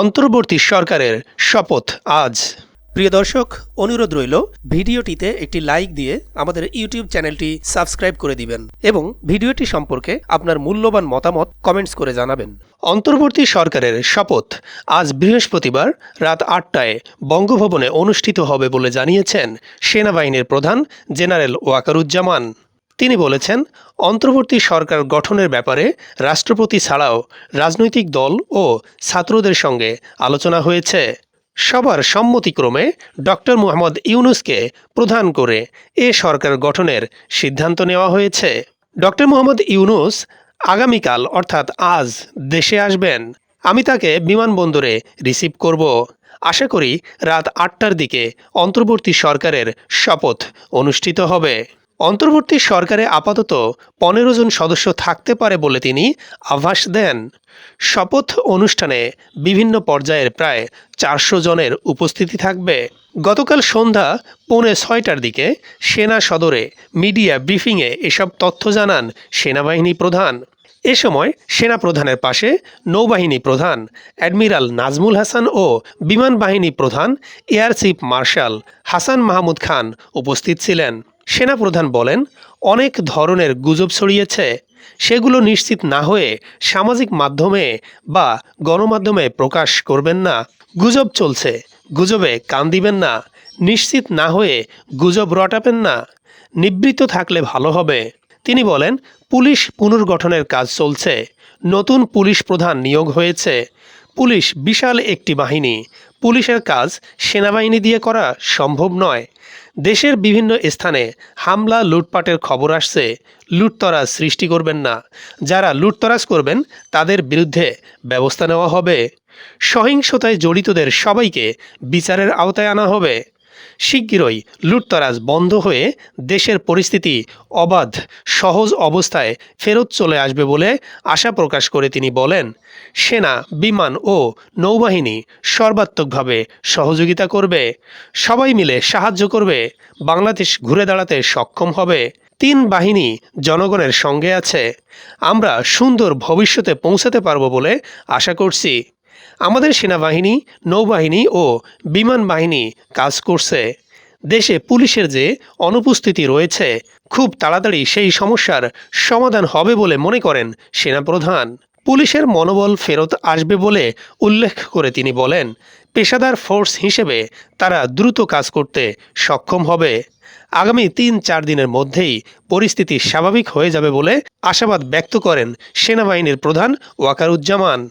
অন্তর্বর্তী সরকারের শপথ আজ। প্রিয় দর্শক অনুরোধ রইল ভিডিওটিতে একটি লাইক দিয়ে আমাদের ইউটিউব চ্যানেলটি সাবস্ক্রাইব করে দিবেন এবং ভিডিওটি সম্পর্কে আপনার মূল্যবান মতামত কমেন্টস করে জানাবেন। অন্তর্বর্তী সরকারের শপথ আজ বৃহস্পতিবার রাত আটটায় বঙ্গভবনে অনুষ্ঠিত হবে বলে জানিয়েছেন সেনাবাহিনীর প্রধান জেনারেল ওয়াকারুজ্জামান। তিনি বলেছেন, অন্তর্বর্তী সরকার গঠনের ব্যাপারে রাষ্ট্রপতি ছাড়াও রাজনৈতিক দল ও ছাত্রদের সঙ্গে আলোচনা হয়েছে। সবার সম্মতিক্রমে ডক্টর মোহাম্মদ ইউনুসকে প্রধান করে এ সরকার গঠনের সিদ্ধান্ত নেওয়া হয়েছে। ডক্টর মোহাম্মদ ইউনুস আগামীকাল, অর্থাৎ আজ, দেশে আসবেন। আমি তাকে বিমানবন্দরে রিসিভ করব। আশা করি রাত আটটার দিকে অন্তর্বর্তী সরকারের শপথ অনুষ্ঠিত হবে। অন্তর্বর্তী সরকারে আপাতত পনেরো জন সদস্য থাকতে পারে বলে তিনি আভাস দেন। শপথ অনুষ্ঠানে বিভিন্ন পর্যায়ের প্রায় চারশো জনের উপস্থিতি থাকবে। গতকাল সন্ধ্যা পৌনে ছয়টার দিকে সেনা সদরে মিডিয়া ব্রিফিংয়ে এসব তথ্য জানান সেনাবাহিনী প্রধান। এ সময় সেনা প্রধানের পাশে নৌবাহিনী প্রধান অ্যাডমিরাল নাজমুল হাসান ও বিমান বাহিনী প্রধান air chief marshal Hasan Mahmud Khan উপস্থিত ছিলেন। সেনাপ্রধান বলেন, অনেক ধরনের গুজব ছড়িয়েছে। সেগুলো নিশ্চিত না হয়ে সামাজিক মাধ্যমে বা গণমাধ্যমে প্রকাশ করবেন না। গুজব চলছে, গুজবে কান দিবেন না। নিশ্চিত না হয়ে গুজব রটাবেন না। নিবৃত্ত থাকলে ভালো হবে। তিনি বলেন, পুলিশ পুনর্গঠনের কাজ চলছে। নতুন পুলিশ প্রধান নিয়োগ হয়েছে। পুলিশ বিশাল একটি বাহিনী। পুলিশের কাজ সেনাবাহিনী দিয়ে করা সম্ভব নয়। দেশের বিভিন্ন স্থানে হামলা, লুটপাটের খবর আসছে। লুটতরাজ সৃষ্টি করবেন না। যারা লুটতরাজ করবেন, তাদের বিরুদ্ধে ব্যবস্থা নেওয়া হবে। সহিংসতায় জড়িতদের সবাইকে বিচারের আওতায় আনা হবে। শিগগিরই লুটতরাজ বন্ধ হয়ে দেশের পরিস্থিতি অবাধ, সহজ অবস্থায় ফেরত চলে আসবে বলে আশা প্রকাশ করে তিনি বলেন, সেনা, বিমান ও নৌবাহিনী সর্বাত্মকভাবে সহযোগিতা করবে, সবাই মিলে সাহায্য করবে, বাংলাদেশ ঘুরে দাঁড়াতে সক্ষম হবে। তিন বাহিনী জনগণের সঙ্গে আছে, আমরা সুন্দর ভবিষ্যতে পৌঁছাতে পারব বলে আশা করছি। আমাদের সেনাবাহিনী, নৌবাহিনী ও বিমান বাহিনী কাজ করছে। দেশে পুলিশের যে অনুপস্থিতি রয়েছে, খুব তাড়াতাড়ি সেই সমস্যার সমাধান হবে বলে মনে করেন সেনাপ্রধান। পুলিশের মনোবল ফেরত আসবে বলে উল্লেখ করে তিনি বলেন, পেশাদার ফোর্স হিসেবে তারা দ্রুত কাজ করতে সক্ষম হবে। আগামী তিন চার দিনের মধ্যেই পরিস্থিতি স্বাভাবিক হয়ে যাবে বলে আশাবাদ ব্যক্ত করেন সেনাবাহিনীর প্রধান ওয়াকারুজ্জামান।